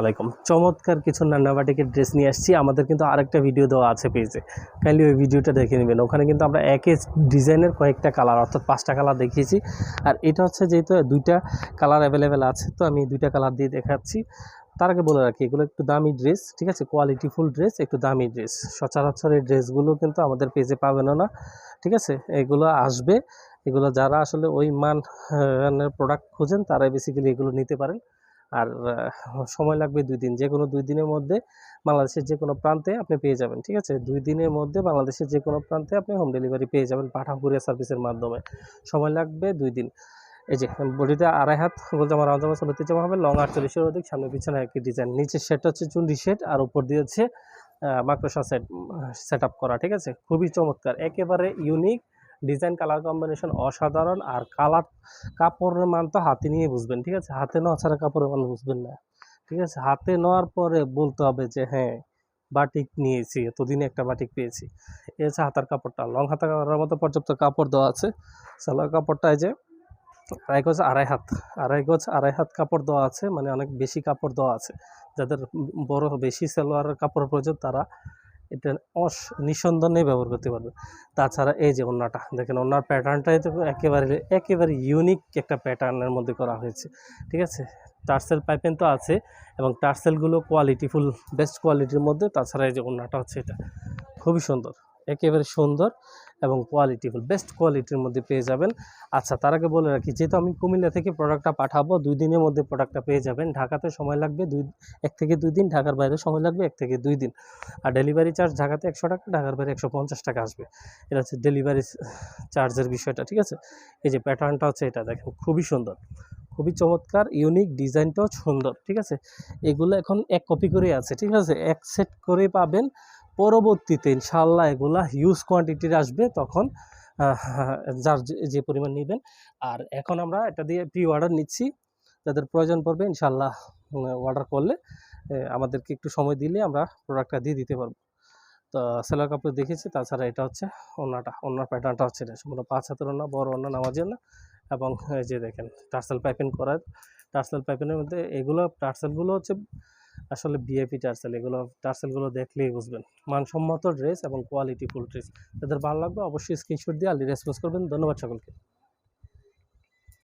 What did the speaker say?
আলাইকুম। চমৎকার কিছু নান্নাবাটিকের ড্রেস নিয়ে আসছি। আমাদের কিন্তু আরেকটা ভিডিও দেওয়া আছে পেজে কাইন্ডলি ওই ভিডিওটা দেখে নেবেন। ওখানে কিন্তু আমরা একই ডিজাইনের কয়েকটা কালার অর্থাৎ পাঁচটা কালার দেখিয়েছি। আর এটা হচ্ছে যেহেতু দুইটা কালার অ্যাভেলেবেল আছে, তো আমি দুইটা কালার দিয়ে দেখাচ্ছি। তার আগে বলে রাখি, এগুলো একটু দামি ড্রেস ঠিক আছে? কোয়ালিটিফুল ড্রেস একটু দামি ড্রেস সচরাচর এই ড্রেসগুলো কিন্তু আমাদের পেজে পাবেন না, ঠিক আছে? এগুলো আসবে। এগুলো যারা আসলে ওই মান প্রোডাক্ট খোঁজেন, তারাই বেসিক্যালি এগুলো নিতে পারেন। আর সময় লাগবে দুই দিন। যে কোনো দুই দিনের মধ্যে বাংলাদেশের যে কোনো প্রান্তে আপনি পেয়ে যাবেন, ঠিক আছে? দুই দিনের মধ্যে বাংলাদেশের যে কোনো প্রান্তে আপনি হোম ডেলিভারি পেয়ে যাবেন পাঠা কুরিয়ার সার্ভিসের মাধ্যমে। সময় লাগবে দুই দিন। এই যে, বডিতে আড়াই হাত বলতে আমার রামজামা চলতে জামা হবে লং আটচল্লিশের অধিক, সামনে পিছনে একই ডিজাইন নিচের সেটটা হচ্ছে চুন্ডি সেট আর উপর দিয়ে হচ্ছে মাকড়সা সেট সেট আপ করা, ঠিক আছে? খুবই চমৎকার, একেবারে ইউনিক ডিজাইন, কালার কম্বিনেশন অসাধারণ আর কালার কাপড়ের মান তো হাতে নিয়ে বুঝবেন, ঠিক আছে? হাতে নেওয়া ছাড়া কাপড়ের মান বুঝবেন না, ঠিক আছে? হাতে নেওয়ার পরে বলতে হবে যে হ্যাঁ বাটিক নিয়েছি, এতদিনে একটা বাটিক পেয়েছি। হচ্ছে হাতার কাপড়টা। লং হাতা করার মতো পর্যাপ্ত কাপড় দেওয়া আছে। সালোয়ার কাপড়টা যে আড়াই গজ, আড়াই হাত, আড়াই গজ, আড়াই হাত কাপড় দেওয়া আছে মানে অনেক বেশি কাপড় দেওয়া আছে। যাদের বড় বেশি সালোয়ারের কাপড় প্রয়োজন, তারা এটা অস, নিঃসন্দেহে ব্যবহার করতে পারবে। তাছাড়া এই যে ওনাটা দেখেন ওনার প্যাটার্নটাই তো একেবারে একেবারে ইউনিক একটা প্যাটার্নের মধ্যে করা হয়েছে, ঠিক আছে? টার্সেল পাইপেন তো আছে এবং টার্সেলগুলো কোয়ালিটিফুল বেস্ট কোয়ালিটির মধ্যে, তাছাড়া এই যে ওনাটা হচ্ছে এটা, খুবই সুন্দর। একেবারে সুন্দর এবং কোয়ালিটিফুল বেস্ট কোয়ালিটির মধ্যে পেয়ে যাবেন। আচ্ছা তার আগে বলে রাখি, যেহেতু আমি কুমিল্লা থেকে প্রোডাক্টটা পাঠাবো, দুই দিনের মধ্যে প্রোডাক্টটা পেয়ে যাবেন। ঢাকাতে সময় লাগবে দুই, এক থেকে দুই দিন, ঢাকার বাইরে সময় লাগবে এক থেকে দুই দিন। আর ডেলিভারি চার্জ ঢাকাতে একশো টাকা, ঢাকার বাইরে একশো পঞ্চাশ টাকা আসবে। এটা হচ্ছে ডেলিভারি চার্জের বিষয়টা, ঠিক আছে? এই যে প্যাটার্নটা হচ্ছে এটা, দেখেন, খুবই সুন্দর। খুবই চমৎকার ইউনিক ডিজাইনটাও সুন্দর, ঠিক আছে? এগুলো এখন এক কপি করে আছে, ঠিক আছে? এক সেট করে পাবেন। পরবর্তীতে ইনশাল্লাহ এগুলা হিউজ কোয়ান্টিটির আসবে তখন যার যে- পরিমাণ নেবেন। আর এখন আমরা এটা দিয়ে প্রি অর্ডার নিচ্ছি। যাদের প্রয়োজন পড়বে ইনশাল্লাহ অর্ডার করলে আমাদেরকে একটু সময় দিলে আমরা প্রোডাক্টটা দিয়ে দিতে পারব। তো সেলার কাপড় দেখেছি, তাছাড়া এটা হচ্ছে ওনাটা, ওনার প্যাটার্নটা হচ্ছে এটা। সম্পূর্ণ পাঁচ হাতের ওনা, বড় ওনা নামাজের না এবং যে দেখেন, টার্সেল পাইপিং করা, টার্সেল পাইপিনের মধ্যে এগুলো, টার্সেলগুলো হচ্ছে আসলে বিএপি টার্সেল, এগুলো টার্সেলগুলো দেখলেই বুঝবেন। মানসম্মত ড্রেস এবং কোয়ালিটি ফুল ড্রেস যাদের ভালো লাগবে অবশ্যই স্ক্রিনশট দিয়ে আলি রেসপন্স করবেন। ধন্যবাদ সকলকে।